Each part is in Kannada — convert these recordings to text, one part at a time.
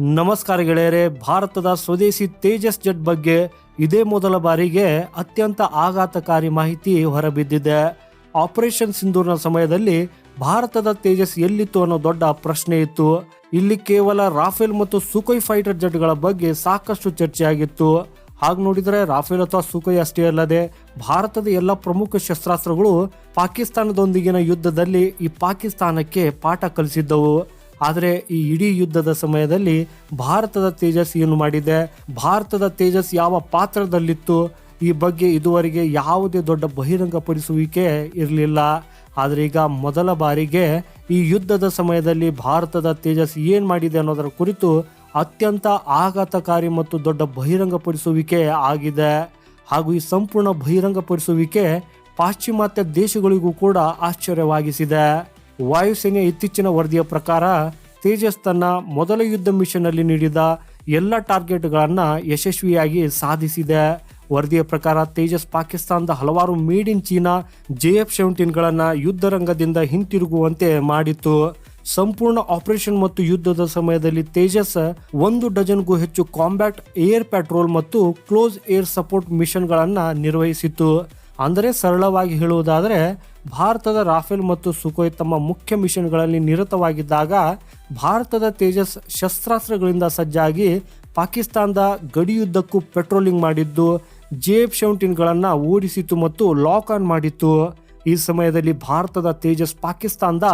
ನಮಸ್ಕಾರ ಗೆಳೆಯರೆ, ಭಾರತದ ಸ್ವದೇಶಿ ತೇಜಸ್ ಜೆಟ್ ಬಗ್ಗೆ ಇದೇ ಮೊದಲ ಬಾರಿಗೆ ಅತ್ಯಂತ ಆಘಾತಕಾರಿ ಮಾಹಿತಿ ಹೊರಬಿದ್ದಿದೆ. ಆಪರೇಷನ್ ಸಿಂಧೂರ್ನ ಸಮಯದಲ್ಲಿ ಭಾರತದ ತೇಜಸ್ ಎಲ್ಲಿತ್ತು ಅನ್ನೋ ದೊಡ್ಡ ಪ್ರಶ್ನೆ ಇತ್ತು. ಇಲ್ಲಿ ಕೇವಲ ರಾಫೇಲ್ ಮತ್ತು ಸುಖೋಯ್ ಫೈಟರ್ ಜೆಟ್ಗಳ ಬಗ್ಗೆ ಸಾಕಷ್ಟು ಚರ್ಚೆಯಾಗಿತ್ತು. ಹಾಗೆ ನೋಡಿದರೆ ರಾಫೇಲ್ ಅಥವಾ ಸುಖೋಯ್ ಅಷ್ಟೇ ಅಲ್ಲದೆ ಭಾರತದ ಎಲ್ಲ ಪ್ರಮುಖ ಶಸ್ತ್ರಾಸ್ತ್ರಗಳು ಪಾಕಿಸ್ತಾನದೊಂದಿಗಿನ ಯುದ್ಧದಲ್ಲಿ ಈ ಪಾಕಿಸ್ತಾನಕ್ಕೆ ಪಾಠ ಕಲಿಸಿದ್ದವು. ಆದರೆ ಈ ಇಡೀ ಯುದ್ಧದ ಸಮಯದಲ್ಲಿ ಭಾರತದ ತೇಜಸ್ ಏನು ಮಾಡಿದೆ? ಭಾರತದ ತೇಜಸ್ ಯಾವ ಪಾತ್ರದಲ್ಲಿತ್ತು? ಈ ಬಗ್ಗೆ ಇದುವರೆಗೆ ಯಾವುದೇ ದೊಡ್ಡ ಬಹಿರಂಗಪಡಿಸುವಿಕೆ ಇರಲಿಲ್ಲ. ಆದರೆ ಈಗ ಮೊದಲ ಬಾರಿಗೆ ಈ ಯುದ್ಧದ ಸಮಯದಲ್ಲಿ ಭಾರತದ ತೇಜಸ್ ಏನು ಮಾಡಿದೆ ಅನ್ನೋದರ ಕುರಿತು ಅತ್ಯಂತ ಆಘಾತಕಾರಿ ಮತ್ತು ದೊಡ್ಡ ಬಹಿರಂಗಪಡಿಸುವಿಕೆ ಆಗಿದೆ. ಹಾಗೂ ಈ ಸಂಪೂರ್ಣ ಬಹಿರಂಗಪಡಿಸುವಿಕೆ ಪಾಶ್ಚಿಮಾತ್ಯ ದೇಶಗಳಿಗೂ ಕೂಡ ಆಶ್ಚರ್ಯವಾಗಿಸಿದೆ. ವಾಯುಸೇನೆ ಇತ್ತೀಚಿನ ವರದಿಯ ಪ್ರಕಾರ ತೇಜಸ್ ತನ್ನ ಮೊದಲ ಯುದ್ಧ ಮಿಷನ್ ಅಲ್ಲಿ ನೀಡಿದ ಎಲ್ಲ ಟಾರ್ಗೆಟ್ಗಳನ್ನು ಯಶಸ್ವಿಯಾಗಿ ಸಾಧಿಸಿದೆ. ವರದಿಯ ಪ್ರಕಾರ ತೇಜಸ್ ಪಾಕಿಸ್ತಾನದ ಹಲವಾರು made in China J F ಸೆವೆಂಟೀನ್ಗಳನ್ನು ಯುದ್ಧ ರಂಗದಿಂದ ಹಿಂತಿರುಗುವಂತೆ ಮಾಡಿತ್ತು. ಸಂಪೂರ್ಣ ಆಪರೇಷನ್ ಮತ್ತು ಯುದ್ಧದ ಸಮಯದಲ್ಲಿ ತೇಜಸ್ ಒಂದು ಡಜನ್ಗೂ ಹೆಚ್ಚು ಕಾಂಬ್ಯಾಟ್ ಏರ್ ಪೆಟ್ರೋಲ್ ಮತ್ತು ಕ್ಲೋಸ್ ಏರ್ ಸಪೋರ್ಟ್ ಮಿಷನ್ಗಳನ್ನು ನಿರ್ವಹಿಸಿತ್ತು. ಅಂದರೆ ಸರಳವಾಗಿ ಹೇಳುವುದಾದರೆ ಭಾರತದ ರಾಫೆಲ್ ಮತ್ತು ಸುಖೋಯ್ ತಮ್ಮ ಮುಖ್ಯ ಮಿಷನ್ಗಳಲ್ಲಿ ನಿರತವಾಗಿದ್ದಾಗ ಭಾರತದ ತೇಜಸ್ ಶಸ್ತ್ರಾಸ್ತ್ರಗಳಿಂದ ಸಜ್ಜಾಗಿ ಪಾಕಿಸ್ತಾನದ ಗಡಿಯುದ್ದಕ್ಕೂ ಪೆಟ್ರೋಲಿಂಗ್ ಮಾಡಿದ್ದು ಜೆ ಎಫ್ ಸೆವೆಂಟೀನ್ಗಳನ್ನು ಓಡಿಸಿತು ಮತ್ತು ಲಾಕ್ ಆನ್ ಮಾಡಿತ್ತು. ಈ ಸಮಯದಲ್ಲಿ ಭಾರತದ ತೇಜಸ್ ಪಾಕಿಸ್ತಾನದ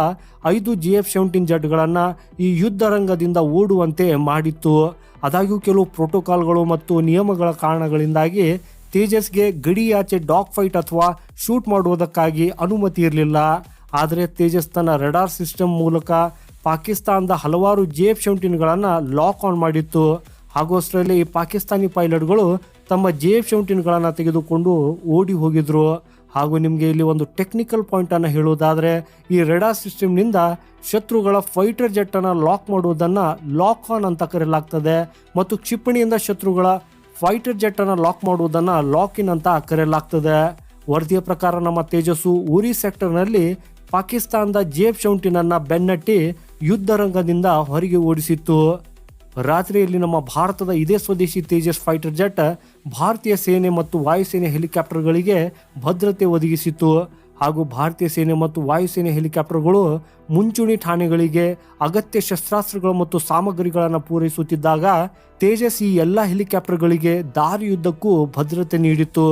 ಐದು ಜಿ ಎಫ್ ಸೆವೆಂಟೀನ್ ಜಡ್ಗಳನ್ನು ಈ ಯುದ್ಧ ರಂಗದಿಂದ ಓಡುವಂತೆ ಮಾಡಿತ್ತು. ಆದಾಗ್ಯೂ, ಕೆಲವು ಪ್ರೋಟೋಕಾಲ್ಗಳು ಮತ್ತು ನಿಯಮಗಳ ಕಾರಣಗಳಿಂದಾಗಿ ತೇಜಸ್ಗೆ ಗಡಿಯಾಚೆ ಡಾಗ್ ಫೈಟ್ ಅಥವಾ ಶೂಟ್ ಮಾಡುವುದಕ್ಕಾಗಿ ಅನುಮತಿ ಇರಲಿಲ್ಲ. ಆದರೆ ತೇಜಸ್ ತನ್ನ ರೆಡಾರ್ ಸಿಸ್ಟಮ್ ಮೂಲಕ ಪಾಕಿಸ್ತಾನದ ಹಲವಾರು ಜೆ ಎಫ್ ಶೌಂಟಿನ್ಗಳನ್ನು ಲಾಕ್ ಆನ್ ಮಾಡಿತ್ತು. ಹಾಗೂ ಅಷ್ಟರಲ್ಲಿ ಈ ಪಾಕಿಸ್ತಾನಿ ಪೈಲಟ್ಗಳು ತಮ್ಮ ಜೆ ಎಫ್ ಸೆವೆಂಟೀನ್ಗಳನ್ನು ತೆಗೆದುಕೊಂಡು ಓಡಿ ಹೋಗಿದ್ರು. ಹಾಗೂ ನಿಮಗೆ ಇಲ್ಲಿ ಒಂದು ಟೆಕ್ನಿಕಲ್ ಪಾಯಿಂಟನ್ನು ಹೇಳುವುದಾದರೆ, ಈ ರೆಡಾರ್ ಸಿಸ್ಟಮ್ನಿಂದ ಶತ್ರುಗಳ ಫೈಟರ್ ಜೆಟ್ಟನ್ನು ಲಾಕ್ ಮಾಡುವುದನ್ನು ಲಾಕ್ ಆನ್ ಅಂತ ಕರೆಯಲಾಗ್ತದೆ. ಮತ್ತು ಕ್ಷಿಪಣಿಯಿಂದ ಶತ್ರುಗಳ ಫೈಟರ್ ಜೆಟ್ಟನ್ನು ಲಾಕ್ ಮಾಡುವುದನ್ನು ಲಾಕ್ ಇನ್ ಅಂತ ಕರೆಯಲಾಗ್ತದೆ. ವರದಿಯ ಪ್ರಕಾರ ನಮ್ಮ ತೇಜಸ್ಸು ಉರಿ ಸೆಕ್ಟರ್ನಲ್ಲಿ ಪಾಕಿಸ್ತಾನದ ಜೇಬ್ ಶೌಂಟಿನನ್ನ ಬೆನ್ನಟ್ಟಿ ಯುದ್ಧ ರಂಗದಿಂದ ಹೊರಗೆ ಓಡಿಸಿತ್ತು. ರಾತ್ರಿಯಲ್ಲಿ ನಮ್ಮ ಭಾರತದ ಇದೇ ಸ್ವದೇಶಿ ತೇಜಸ್ ಫೈಟರ್ ಜೆಟ್ ಭಾರತೀಯ ಸೇನೆ ಮತ್ತು ವಾಯುಸೇನೆ ಹೆಲಿಕಾಪ್ಟರ್ಗಳಿಗೆ ಭದ್ರತೆ ಒದಗಿಸಿತ್ತು. ಹಾಗೂ ಭಾರತೀಯ ಸೇನೆ ಮತ್ತು ವಾಯುಸೇನೆ ಹೆಲಿಕಾಪ್ಟರ್ಗಳು ಮುಂಚೂಣಿ ಠಾಣೆಗಳಿಗೆ ಅಗತ್ಯ ಶಸ್ತ್ರಾಸ್ತ್ರಗಳು ಮತ್ತು ಸಾಮಗ್ರಿಗಳನ್ನು ಪೂರೈಸುತ್ತಿದ್ದಾಗ ತೇಜಸ್ ಈ ಎಲ್ಲ ಹೆಲಿಕಾಪ್ಟರ್ಗಳಿಗೆ ದಾರಿಯುದ್ದಕ್ಕೂ ಭದ್ರತೆ ನೀಡಿತ್ತು.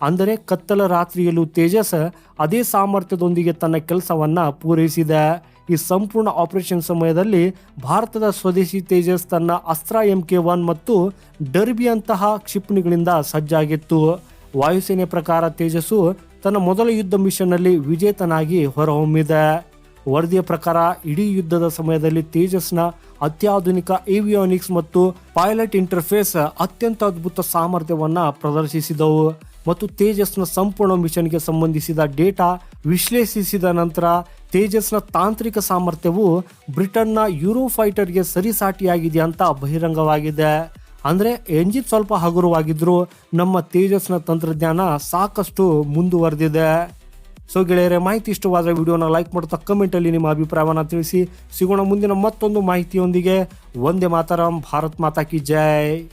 ಅಂದರೆ ಕತ್ತಲ ರಾತ್ರಿಯಲ್ಲೂ ತೇಜಸ್ ಅದೇ ಸಾಮರ್ಥ್ಯದೊಂದಿಗೆ ತನ್ನ ಕೆಲಸವನ್ನು ಪೂರೈಸಿದೆ. ಈ ಸಂಪೂರ್ಣ ಆಪರೇಷನ್ ಸಮಯದಲ್ಲಿ ಭಾರತದ ಸ್ವದೇಶಿ ತೇಜಸ್ ತನ್ನ ಅಸ್ತ್ರ ಎಂ ಕೆ ಒನ್ ಮತ್ತು ಡರ್ಬಿಯಂತಹ ಕ್ಷಿಪಣಿಗಳಿಂದ ಸಜ್ಜಾಗಿತ್ತು. ವಾಯುಸೇನೆ ಪ್ರಕಾರ ತೇಜಸ್ಸು ತನ್ನ ಮೊದಲ ಯುದ್ಧ ಮಿಷನ್ನಲ್ಲಿ ವಿಜೇತನಾಗಿ ಹೊರಹೊಮ್ಮಿದೆ. ವರದಿಯ ಪ್ರಕಾರ, ಇಡೀ ಯುದ್ಧದ ಸಮಯದಲ್ಲಿ ತೇಜಸ್ನ ಅತ್ಯಾಧುನಿಕ ಏವಿಯೋನಿಕ್ಸ್ ಮತ್ತು ಪೈಲಟ್ ಇಂಟರ್ಫೇಸ್ ಅತ್ಯಂತ ಅದ್ಭುತ ಸಾಮರ್ಥ್ಯವನ್ನ ಪ್ರದರ್ಶಿಸಿದವು ಮತ್ತು ತೇಜಸ್ನ ಸಂಪೂರ್ಣ ಮಿಷನ್ಗೆ ಸಂಬಂಧಿಸಿದ ಡೇಟಾ ವಿಶ್ಲೇಷಿಸಿದ ನಂತರ ತೇಜಸ್ನ ತಾಂತ್ರಿಕ ಸಾಮರ್ಥ್ಯವು ಬ್ರಿಟನ್ನ ಯೂರೋ ಫೈಟರ್ಗೆ ಸರಿಸಾಟಿಯಾಗಿದೆ ಅಂತ ಬಹಿರಂಗವಾಗಿದೆ. ಅಂದ್ರೆ ಎಂಜಿನ್ ಸ್ವಲ್ಪ ಹಗುರವಾಗಿದ್ರು ನಮ್ಮ ತೇಜಸ್ನ ತಂತ್ರಜ್ಞಾನ ಸಾಕಷ್ಟು ಮುಂದುವರೆದಿದೆ. ಸೊ ಗೆಳೆಯರೆ, ಮಾಹಿತಿ ಇಷ್ಟವಾದರೆ ವಿಡಿಯೋನ ಲೈಕ್ ಮಾಡ್ತಾ ಕಮೆಂಟಲ್ಲಿ ನಿಮ್ಮ ಅಭಿಪ್ರಾಯವನ್ನು ತಿಳಿಸಿ. ಸಿಗೋಣ ಮುಂದಿನ ಮತ್ತೊಂದು ಮಾಹಿತಿಯೊಂದಿಗೆ. ಒಂದೇ ಮಾತಾರಾಮ್ ಭಾರತ್ ಮಾತಾ ಕಿ ಜೈ.